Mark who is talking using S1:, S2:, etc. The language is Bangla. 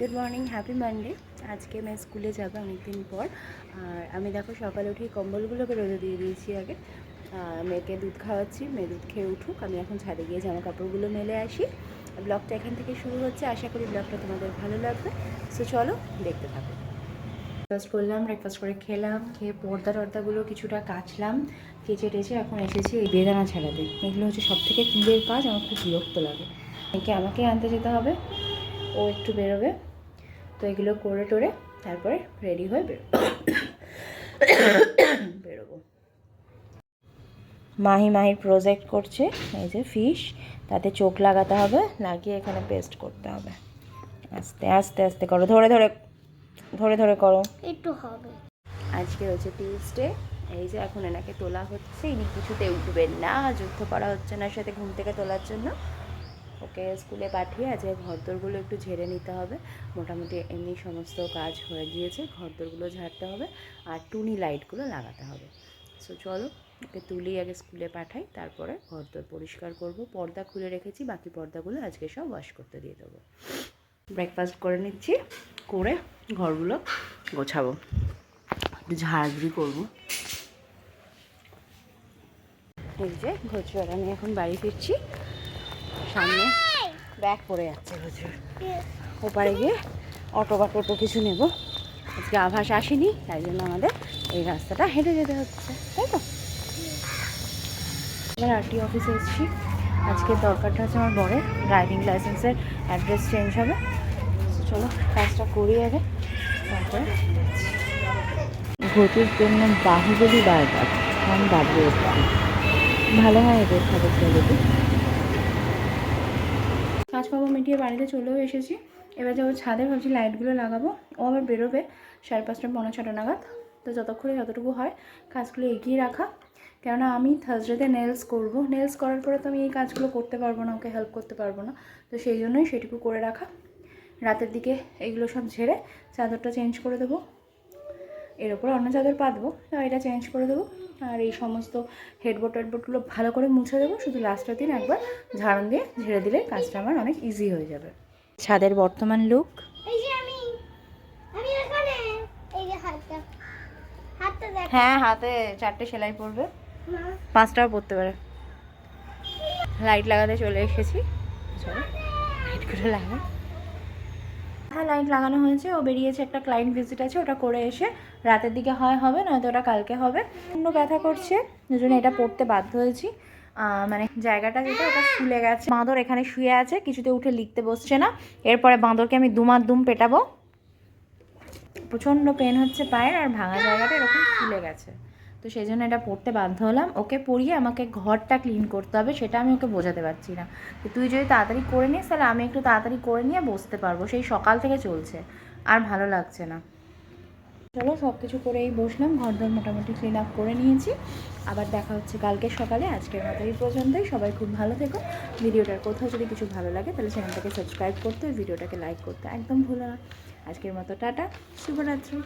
S1: গুড মর্নিং হ্যাপি মানডে আজকে আমি স্কুলে যাব অনেকদিন পর। আর আমি দেখো সকালে উঠেই কম্বলগুলোকে রোদে দিয়ে দিয়েছি আগে। মেয়েকে দুধ খাওয়াচ্ছি, মেয়ে দুধ খেয়ে উঠুক। আমি এখন ছাদে গিয়ে জামা কাপড়গুলো মেলে আসি। ব্লগটা এখান থেকে শুরু হচ্ছে। আশা করি ব্লগটা তোমাদের ভালো লাগবে। সো চলো, দেখতে থাকো। ব্রেকফাস্ট করলাম ব্রেকফাস্ট করে খেলাম, খেয়ে পর্দা টর্দাগুলো কিছুটা কাচলাম। কেচে টেচে এখন এসেছি এই বেদানা ছাড়াতে। এগুলো হচ্ছে সব থেকে কুলের কাজ, আমার খুব বিরক্ত লাগে। একে আমাকে আনতে যেতে হবে। ও একটু বেরোবে। তো এগুলো করে টোরে তারপরে রেডি হয়ে বেরো বেরোবো। মাহি মাহির প্রজেক্ট করছে এই যে ফিশ তাতে চোখ লাগাতে হবে লাগিয়ে এখানে পেস্ট করতে হবে। আস্তে আস্তে আস্তে করো ধরে ধরে ধরে ধরে করো।
S2: একটু হবে।
S1: আজকে হচ্ছে টিউসডে এই যে এখন এনাকে তোলা হচ্ছে ইনি কিছুতে উঠবেন না যুদ্ধ করা হচ্ছে না সাথে ঘুম থেকে তোলার জন্য। ওকে স্কুলে পাঠিয়ে আজকে ঘরদোরগুলো একটু ঝেড়ে নিতে হবে। মোটামুটি এমনি সমস্ত কাজ হয়ে গিয়েছে, ঘরদোরগুলো ঝাড়তে হবে আর টুনি লাইটগুলো লাগাতে হবে। সো চলো ওকে তুলি, আগে স্কুলে পাঠাই, তারপরে ঘরদোর পরিষ্কার করব। পর্দা খুলে রেখেছি, বাকি পর্দাগুলো আজকে সব ওয়াশ করতে দিয়ে দেবো। ব্রেকফাস্ট করে নিচ্ছি, করে ঘরগুলো গোছাবো। একটু ঝাড়ঝুড়ি করব। এই যে ঘচুয়ার আমি এখন বাড়ি ফিরছি। সামনে ব্যাগ পড়ে যাচ্ছে ঘচুর ওপারে গিয়ে অটো বা টোটো কিছু নেব। আজকে আভাস আসেনি তাই জন্য আমাদের এই রাস্তাটা হেঁটে যেতে হচ্ছে তাই তো? এবার আরটি অফিসে এসেছি। আজকে দরকারটা হচ্ছে আমার বরের ড্রাইভিং লাইসেন্সের অ্যাড্রেস চেঞ্জ হবে। চলো কাজটা করি আগে। তারপরে ঘটির জন্য বাহুবলী বারবার বাড়িয়ে উঠলাম ভালো হয় এদের খাবার যদি। কাজকর্ম মিটিয়ে বাড়িতে চলেও এসেছি। এবার যাব ছাদে, ভাবছি লাইটগুলো লাগাবো। ও আবার বেরোবে সাড়ে পাঁচটা পনেরো ছটা নাগাদ। তো যতক্ষণে যতটুকু হয়, কাজগুলো এগিয়ে রাখা। কেননা আমি থার্সডেতে নেলস করব। নেলস করার পরে তো আমি এই কাজগুলো করতে পারব না, ওকে হেল্প করতে পারব না। তো সেই জন্যই সেটুকু করে রাখা। রাতের দিকে এগুলো সব ঝেড়ে চাদরটা চেঞ্জ করে দেবো। এর উপর অন্য চাদর পাতবো। তো এটা চেঞ্জ করে দেবো। আর এই সমস্ত হেডবোর্ড টেডবোর্ডগুলো ভালো করে মুছে দেবো। শুধু লাস্টের দিন একবার ঝাড়ন দিয়ে ঝেড়ে দিলে কাজটা আমার অনেক ইজি হয়ে যাবে। ছাদের বর্তমান লুক
S2: এই যে আমি আমি এখানে। এই যে হাতটা হাতটা দেখ।
S1: হ্যাঁ হাতে চারটে সেলাই পড়বে। পাঁচটাও পড়তে পারে। লাইট লাগাতে চলে এসেছি। চলো লাইটগুলো লাগাই। হ্যাঁ লাইট লাগানো হয়েছে, ও বেরিয়েছে, একটা ক্লায়েন্ট ভিজিট আছে, ওটা করে এসে রাতের দিকে হয়, হবে, নয়তো ওটা কালকে হবে। অন্য ব্যথা করছে, দুজনে এটা পড়তে বাধ্য হয়েছি। মানে জায়গাটা যেটা, ওটা ফুলে গেছে। বাঁদর এখানে শুয়ে আছে, কিছুতে উঠে লিখতে বসছে না। এরপরে বাঁদরকে আমি দুমার দুম পেটাবো। প্রচণ্ড পেন হচ্ছে পায়ের, আর ভাঙা জায়গাটা এরকম ফুলে গেছে। তো সেই জন্য এটা পড়তে বাধ্য হলাম। ওকে পড়িয়ে আমাকে ঘরটা ক্লিন করতে হবে, সেটা আমি ওকে বোঝাতে পারছি না। তো তুই যদি তাড়াতাড়ি করে নিস, তাহলে আমি একটু তাড়াতাড়ি করে নিয়ে বসতে পারব। সেই সকাল থেকে চলছে, আর ভালো লাগছে না। চলো সব কিছু করেই বসলাম ঘর ঘরদোর মোটামুটি ক্লিন আপ করে নিয়েছি। আবার দেখা হচ্ছে কালকে সকালে, আজকের মতো এই পর্যন্তই। সবাই খুব ভালো থেকো। ভিডিওটার কোথাও যদি কিছু ভালো লাগে, তাহলে চ্যানেলটাকে সাবস্ক্রাইব করতে ভিডিওটাকে লাইক করতে একদম ভুলো না। আজকের মতো টাটা, শুভরাত্রি।